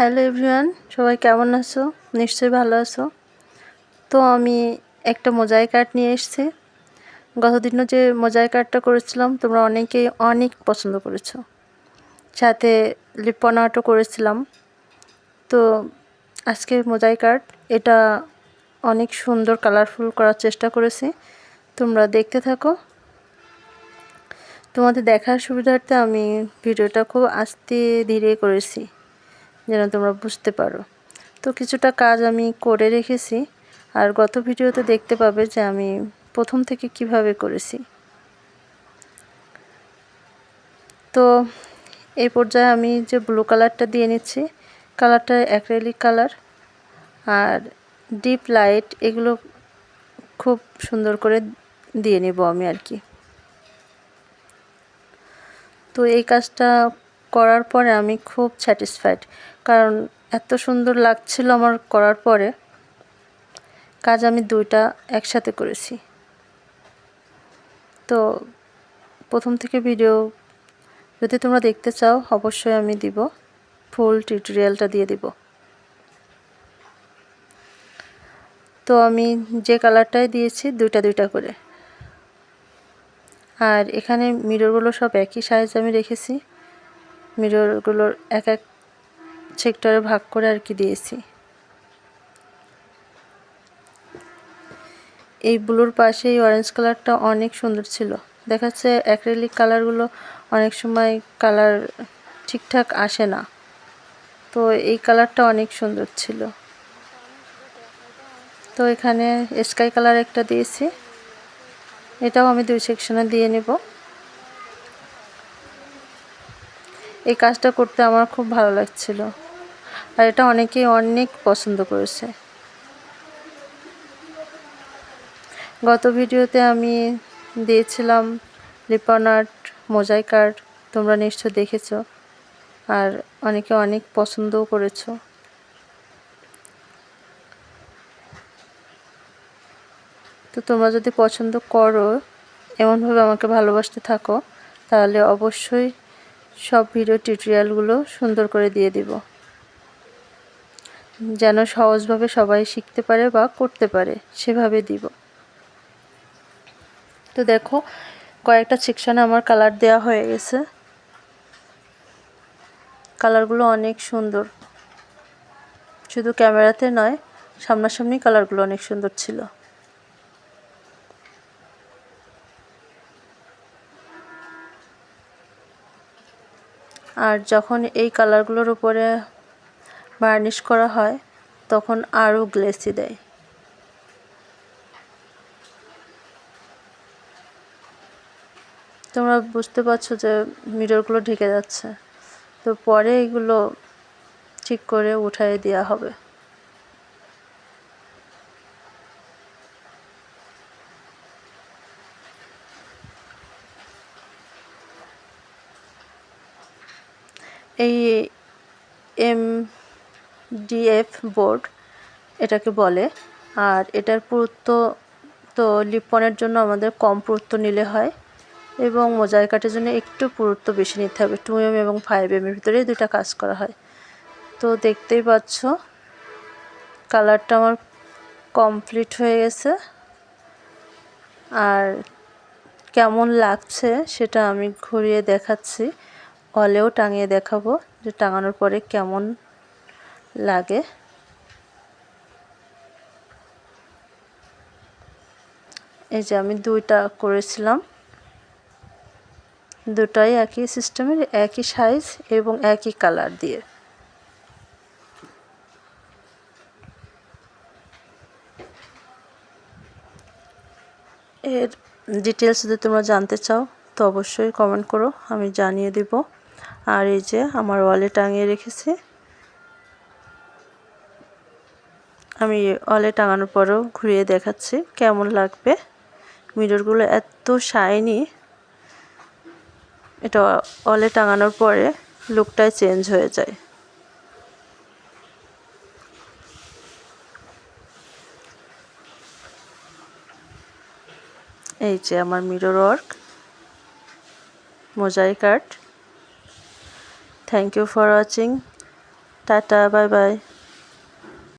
Hello everyone, সবাই কেমন আছো? নিশ্চয়ই ভালো আছো। তো আমি একটা মোজাইক আর্ট নিয়ে এসেছি। গতদিনও যে মোজাইক আর্টটা করেছিলাম, তোমরা অনেকেই অনেক পছন্দ করেছ। সাথে লিপন আর্টও করেছিলাম। তো আজকে মোজাইক আর্ট, এটা অনেক সুন্দর, কালারফুল করার চেষ্টা করেছি। তোমরা দেখতে থাকো। তোমাদের দেখার সুবিধার্থে আমি ভিডিওটা খুব আস্তে ধীরে করেছি। যেন তোমরা বুঝতে পারো। তো কিছুটা কাজ আমি করে রেখেছি। আর গত ভিডিওতে দেখতে পাবে যে আমি প্রথম থেকে কীভাবে করেছি। তো এই পর্যায়ে আমি যে ব্লু কালারটা দিয়ে নিচ্ছি কালারটা অ্যাক্রেলিক কালার আর ডিপ লাইট এগুলো খুব সুন্দর করে দিয়ে নেব আমি আর কি। তো এই কাজটা করার পরে আমি খুব স্যাটিসফাইড কারণ এত সুন্দর লাগছিল আমার করার পরে। কাজ আমি দুইটা একসাথে করেছি। তো প্রথম থেকে ভিডিও যদি তোমরা দেখতে চাও, অবশ্যই আমি দিব। ফুল টিউটোরিয়ালটা দিয়ে দিব। তো আমি যে কালারটাই দিয়েছি, দুইটা দুইটা করে। আর এখানে মিররগুলো সব একই সাইজ আমি রেখেছি। মিররগুলোর এক এক সেক্টরে ভাগ করে আর কি দিয়েছি। এই ব্লুর পাশে এই অরেঞ্জ কালারটা অনেক সুন্দর ছিল। দেখাচ্ছে অ্যাক্রেলিক কালারগুলো অনেক সময় কালার ঠিকঠাক আসে না। তো এই কালারটা অনেক সুন্দর ছিল। তো এখানে স্কাই কালার একটা দিয়েছি। এটাও আমি দুই সেকশনে দিয়ে নেব। এই কাজটা করতে আমার খুব ভালো লাগছিল। আর এটা অনেকেই অনেক পছন্দ করেছে। গত ভিডিওতে আমি দিয়েছিলাম লিপন আর্ট মোজাইক আর্ট, তোমরা নিশ্চয় দেখেছ। আর অনেকে অনেক পছন্দও করেছ। তো তোমরা যদি পছন্দ করো, এমনভাবে আমাকে ভালোবাসতে থাকো, তাহলে অবশ্যই সব ভিডিও টিউটোরিয়ালগুলো সুন্দর করে দিয়ে দিব। যেন সহজভাবে সবাই শিখতে পারে বা করতে পারে, সেভাবে দিব। তো দেখো, কয়েকটা সেকশানে আমার কালার দেওয়া হয়ে গেছে। কালারগুলো অনেক সুন্দর। শুধু ক্যামেরাতে নয়, সামনাসামনি কালারগুলো অনেক সুন্দর ছিল। আর যখন এই কালারগুলোর উপরে বার্নিশ করা হয়, তখন আরও গ্লেসি দেয়। তোমরা বুঝতে পারছ যে মিররগুলো ঢেকে যাচ্ছে। তো পরে এগুলো ঠিক করে উঠাই দেওয়া হবে। এই এম ডিএফ বোর্ড এটাকে বলে। আর এটার পুরুত্ব তো লিপনের জন্য আমাদের কম পুরুত্ব নিলে হয় এবং মোজাই কাটের জন্য একটু পুরুত্ব বেশি নিতে হবে। টু এম এবং ফাইভ এমের ভিতরেই দুটা কাজ করা হয়। তো দেখতেই পাচ্ছ, কালারটা আমার কমপ্লিট হয়ে গেছে। আর কেমন লাগছে সেটা আমি ঘুরিয়ে দেখাচ্ছি। হলেও টাঙিয়ে দেখাবো যে টাঙানোর পরে কেমন লাগে। এই যে আমি দুইটা করেছিলাম। দুটাই একই সিস্টেমের, একই সাইজ এবং একই কালার দিয়ে। এর ডিটেলস যদি তোমরা জানতে চাও, তো অবশ্যই কমেন্ট করো, আমি জানিয়ে দিব। আর এই যে আমার ওয়ালে টাঙিয়ে রেখেছি। আমি ওয়ালে টাঙানোর পরেও ঘুরিয়ে দেখাচ্ছি, কেমন লাগবে? মিররগুলো এত শাইনি। এটা ওয়ালে টাঙানোর পরে লুকটাই চেঞ্জ হয়ে যায়। এই যে আমার mirror work, mosaic art. Thank you for watching tata bye bye